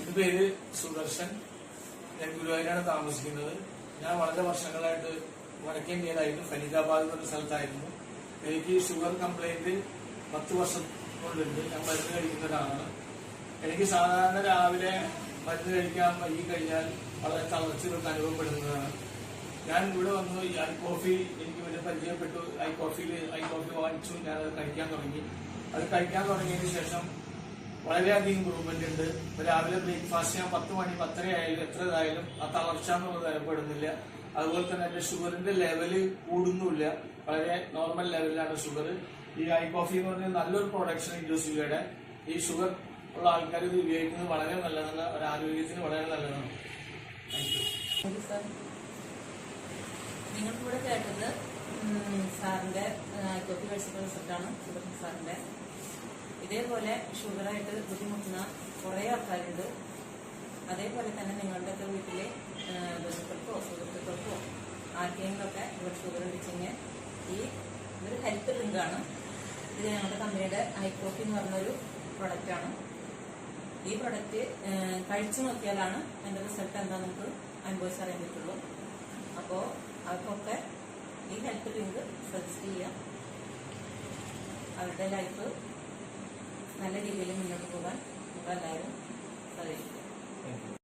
എന്റെ പേര് സുദർശൻ. ഞാൻ ഗുരുവായൂരാണ് താമസിക്കുന്നത്. ഞാൻ വളരെ വർഷങ്ങളായിട്ട് വടക്കേ ഫരീദാബാദ് എന്നൊരു സ്ഥലത്തായിരുന്നു. എനിക്ക് ഷുഗർ കംപ്ലൈന്റ് പത്ത് വർഷം കൊണ്ടുണ്ട്. ഞാൻ മരുന്ന് കഴിക്കുന്നതാണ്. എനിക്ക് സാധാരണ രാവിലെ മരുന്ന് കഴിക്കാൻ വൈകി കഴിഞ്ഞാൽ വളരെ തളർച്ചയൊക്കെ അനുഭവപ്പെടുന്നതാണ്. ഞാൻ ഇവിടെ വന്നു. ഈ ഐ കോഫി എനിക്ക് വലിയ പരിചയപ്പെട്ടു. ഐ കോഫിയിൽ ഐ കോഫി വാങ്ങിച്ചു. ഞാൻ അത് കഴിക്കാൻ തുടങ്ങി. അത് കഴിക്കാൻ തുടങ്ങിയതിന് ശേഷം വളരെയധികം ഇമ്പ്രൂവ്മെന്റ് ഉണ്ട്. രാവിലെ ബ്രേക്ക്ഫാസ്റ്റ് ഞാൻ പത്ത് മണി പത്തര ആയാലും എത്ര ഇതായാലും ആ തളർച്ച എന്നുള്ളത് അനുഭവപ്പെടുന്നില്ല. അതുപോലെ തന്നെ എന്റെ ഷുഗറിന്റെ ലെവൽ കൂടുന്നുമില്ല. വളരെ നോർമൽ ലെവലിലാണ് ഷുഗർ ഈ ഐ കോഫി എന്ന് പറഞ്ഞ നല്ലൊരു പ്രൊഡക്ഷൻ ഇൻഡസ്ട്രിയുടെ ഈ ഷുഗർ ഉള്ള ആൾക്കാർ ഇത് ഉപയോഗിക്കുന്നത് വളരെ നല്ലതാണ്. ഒരു ആരോഗ്യത്തിന് വളരെ നല്ലതാണ്. സാർ നിങ്ങൾക്കിവിടെ കേട്ടത് സാറിന്റെ ഐ കോഫി കഴിച്ചിട്ടുള്ള റിസൾട്ടാണ് സാറിന്റെ ഇതേപോലെ ഷുഗറായിട്ട് ബുദ്ധിമുട്ടുന്ന കുറേ ആൾക്കാരുണ്ട്. അതേപോലെ തന്നെ നിങ്ങളുടെയൊക്കെ വീട്ടിലെ ബന്ധുക്കൾക്കോ സുഹൃത്തുക്കൾക്കോ ആർക്കെങ്കിലുമൊക്കെ ഇവിടെ ഷുഗർ ഉണ്ടെങ്കിൽ ഈ ഇതൊരു ഹെൽത്ത് ഡ്രിങ്കാണ് ഇത് ഞങ്ങളുടെ കമ്പനിയുടെ ഐക്കോപ്പി എന്ന് പറഞ്ഞൊരു പ്രൊഡക്റ്റാണ് ഈ പ്രൊഡക്റ്റ് കഴിച്ചു നോക്കിയാലാണ് അതിന്റെ റിസൾട്ട് എന്താ നമുക്ക് അനുഭവിച്ച് അറിയാൻ പറ്റുള്ളൂ. അപ്പോൾ അവർക്കൊക്കെ ഈ ഹെൽത്ത് ലിങ്ക് സജസ്റ്റ് ചെയ്യാം. അവരുടെ ലൈഫ് നല്ല രീതിയിൽ മുന്നോട്ട് പോകാൻ